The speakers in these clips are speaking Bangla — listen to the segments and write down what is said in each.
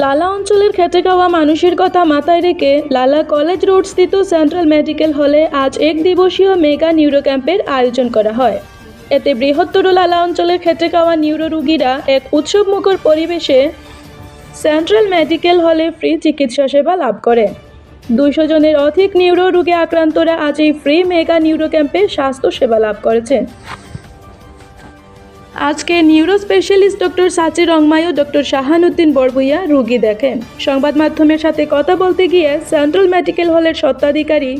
লালা অঞ্চলের খেটে খাওয়া মানুষের কথা মাথায় রেখে লালা কলেজ রোড স্থিত সেন্ট্রাল মেডিকেল হলে আজ এক দিবসীয় মেগা নিউরো ক্যাম্পের আয়োজন করা হয়। এতে বৃহত্তর লালা অঞ্চলের খেটে খাওয়া নিউরো রোগীরা এক উৎসবমুখর পরিবেশে সেন্ট্রাল মেডিকেল হলে ফ্রি চিকিৎসা সেবা লাভ করে। দুইশো জনের অধিক নিউরো রোগে আক্রান্তরা আজ এই ফ্রি মেগা নিউরো ক্যাম্পে স্বাস্থ্য সেবা লাভ করেছেন। আজকে neuro specialist doctor Sachi Rongmai ও ডক্টর শাহানুদ্দিন বড়বুইয়া রোগী দেখেন। সংবাদ মাধ্যমের সাথে কথা বলতে গিয়ে সেন্ট্রাল মেডিকেল হলের স্বত্বাধিকারী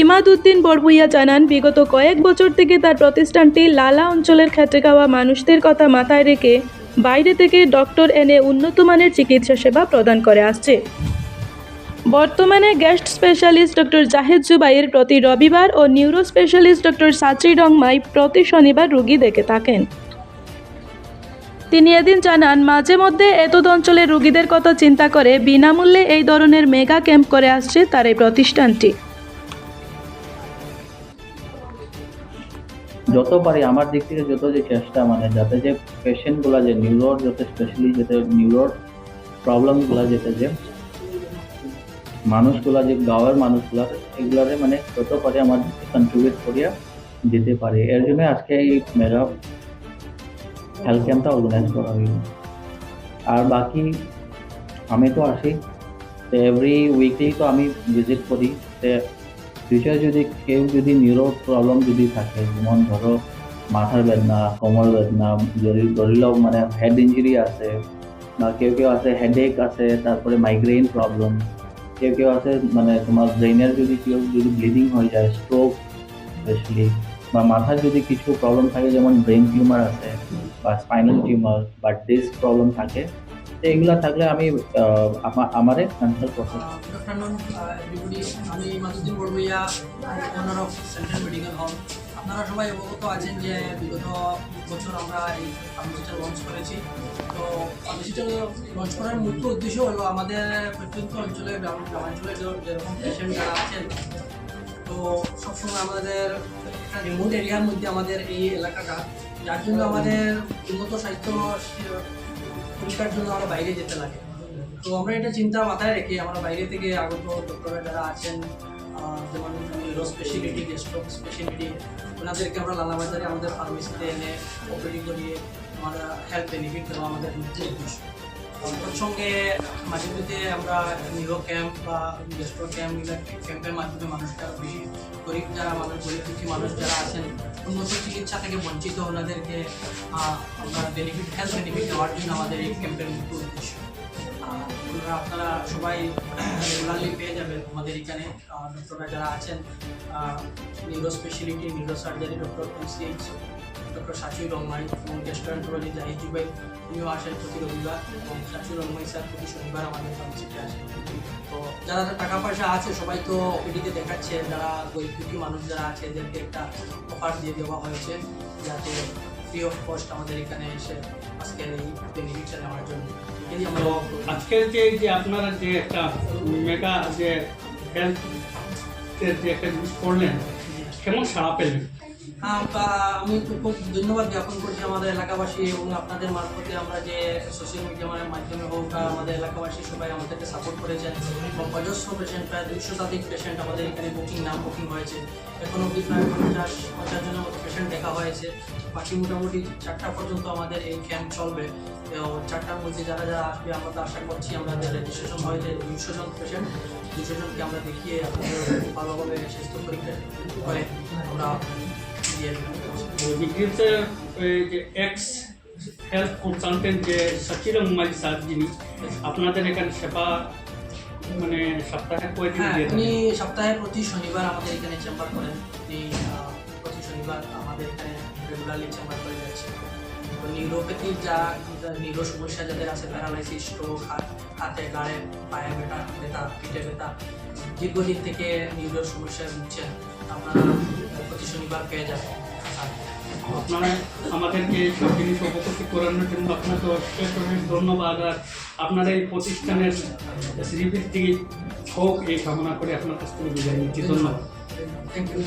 ইমাদ উদ্দিন বড়বুইয়া জানান, বিগত কয়েক বছর থেকে তার প্রতিষ্ঠানটি লালা অঞ্চলের খেটে খাওয়া মানুষদের কথা মাথায় রেখে বাইরে থেকে ডক্টর এনে উন্নত মানের চিকিৎসা সেবা প্রদান করে আসছে। বর্তমানে guest specialist doctor Zahed Zubair প্রতি রবিবার ও neuro specialist doctor Sachi Dongmai প্রতি শনিবার রোগী দেখে থাকেন। তিনি এদিন জানান, মাঝে মধ্যে এতদ অঞ্চলের রোগীদের কথা চিন্তা করে বিনামূল্যে এই ধরনের মেগা ক্যাম্প করে আসছে তার এই প্রতিষ্ঠানটি। যত পারি আমার দিক থেকে যত যে চেষ্টা মানে যাতে যে পেশেন্টগুলো যে নিউরোর যাতে স্পেশালি যাতে নিউরোর প্রবলেমগুলো যেতে যে মানুষগুলা যে গাঁয়ের মানুষগুলা, এগুলারে মানে যত পারে আমার কন্ট্রিবিউট করিয়া যেতে পারে। এর জন্য আজকে এই মেগা হেলথ ক্যাম্পটা অর্গানাইজ করা হইল। আর বাকি আমি তো আসি। তো এভরি উইকলি তো আমি ভিজিট করি। তো ফিউচার যদি কেউ যদি নিউরো প্রবলেম যদি থাকে, যেমন ধরো মাথার বেদনা কোমর বেদনা যদি ধরি লও মানে হেড ইঞ্জুরি আছে, বা কেউ কেউ আছে হেডেক আছে, তারপরে মাইগ্রেন প্রবলেম কেউ কেউ আছে মানে তোমার ব্রেনের যদি কেউ যদি ব্লিডিং হয়ে যায় স্ট্রোক স্পেশালি বা মাথার যদি কিছু প্রবলেম থাকে, যেমন ব্রেন টিউমার আছে বা স্পাইনাল টিউমার বা ডিস্ক প্রবলেম থাকে, তো এগুলো থাকলে আমি আমারে কনসাল্ট করতে everybody. আমি অফ সেন্ট্রাল মেডিকেল হল আপনারা সবাই অবগত আছেন যে বিগত বছর আমরা এই ফার্মেসিটা লঞ্চ করেছি। তো ফার্মেসিটা লঞ্চ করার মুখ্য উদ্দেশ্য হলো আমাদের প্রত্যন্ত অঞ্চলে, গ্রাম গ্রামাঞ্চলে যেরকম পেশেন্ট যারা আছেন, তো সবসময় আমাদের একটা রিমোট এরিয়ার মধ্যে আমাদের এই এলাকাটা। যার জন্য আমাদের উন্নত স্বাস্থ্য পরীক্ষার জন্য আমরা বাইরে যেতে লাগে। তো আমরা এটা চিন্তা মাথায় রেখে আমরা বাইরে থেকে আগত ডক্টররা যারা আছেন যেমন নিউরো স্পেশালিটি গেস্ট্রোক স্পেশালিটি ওনাদেরকে আমরা লালাবাজারে আমাদের ফার্মেসিতে এনে অপারেটিং করিয়ে আমরা হেলথ বেনিফিট দেওয়া আমাদের উদ্দেশ্য তোর সঙ্গে মাঝে মধ্যে আমরা নিউরো ক্যাম্প বা গেস্ট্রো ক্যাম্প ক্যাম্পের মাধ্যমে মানুষটা বেশি গরিব যারা মানুষ গরিব দুঃখী মানুষ যারা আছেন, উন্নত চিকিৎসা থেকে বঞ্চিত ওনাদেরকে আমরা বেনিফিট হেলথ বেনিফিট দেওয়ার জন্য আমাদের এই ক্যাম্পের মুখ্য উদ্দেশ্য। আপনারা সবাই রেগুলারলি পেয়ে আমাদের এখানে ডক্টররা যারা আছেন neuro speciality neuro surgery doctor M Ch doctor Sachui Rongmai এবং গ্যাস্ট্রোএন্টারোলজি জাহিদ জুবাই উনিও আসেন প্রতি রবিবার, এবং সাচুই রংমাই স্যার প্রতি শনিবার আমাদের ফার্মেসিতে আসেন। তো যারা টাকা পয়সা আছে, সবাই তো ওপিডিতে দেখাচ্ছে, যারা গরিব মানুষ যারা আছে, এদেরকে একটা অফার দিয়ে দেওয়া হয়েছে, যাতে ফ্রি অফ কস্ট আমাদের এখানে এসে আজকের এই বেনিফিটটা নেওয়ার জন্য। তো আজকের যে যে আপনারা যে একটা মেগা যে হেলথ যে একটা জিনিস করলেন কেমন সারা পেলেন? আমি খুব ধন্যবাদ জ্ঞাপন করছি আমাদের এলাকাবাসী এবং আপনাদের মারফতে আমরা যে সোশ্যাল মিডিয়ার মাধ্যমে হোক আমাদের এলাকাবাসী সবাই আমাদেরকে সাপোর্ট করেছেন এবং অজস্র পেশেন্ট প্রায় দুইশো শতাধিক পেশেন্ট আমাদের এখানে বুকিং নাম বুকিং হয়েছে। এখন অবধি প্রায় পঞ্চাশ পঞ্চাশ জনের মতো পেশেন্ট দেখা হয়েছে। বাকি মোটামুটি চারটা পর্যন্ত আমাদের এই ক্যাম্প চলবে। চারটার মধ্যে যারা যারা আসবে, আমরা আশা করছি আমাদের রেজিস্ট্রেশন হয়েছে দুইশো জন পেশেন্ট দুশো জনকে আমরা দেখিয়ে ভালোভাবে স্বাস্থ্য পরীক্ষা করে আমরা দিয়ে যে এক্স হেলথ কনসালটেন্ট যে সচিরং মালি সাহেব যিনি আপনাদের এখানে সেবা মানে সপ্তাহে কয়দিন হ্যাঁ দিয়ে উনি সপ্তাহে প্রতি শনিবার আমাদের এখানে চেম্বার করেন। প্রতি শনিবার আমাদের এখানে রেগুলারলি চেম্বার করে যাচ্ছে। নিউরোপ্যাথির যা নিউরো সমস্যা যাদের আছে প্যারালাইসিস স্ট্রোক হাত হাতে গাড়ে পায়ে ব্যথা ব্যথা পিঠে ব্যথা দীর্ঘদিন থেকে নিউরোর সমস্যায় ভুগছেন আপনারা প্রতি শনিবার পেয়ে যাবেন। আপনারা আমাদেরকে সব জিনিস অবগত করানোর জন্য আপনাকে অশেষ অশেষ ধন্যবাদ আর আপনার এই প্রতিষ্ঠানের শ্রীবৃদ্ধি হোক এই কামনা করে আপনার কাছ থেকে বিদায় নিচ্ছি। ধন্যবাদ। Thank you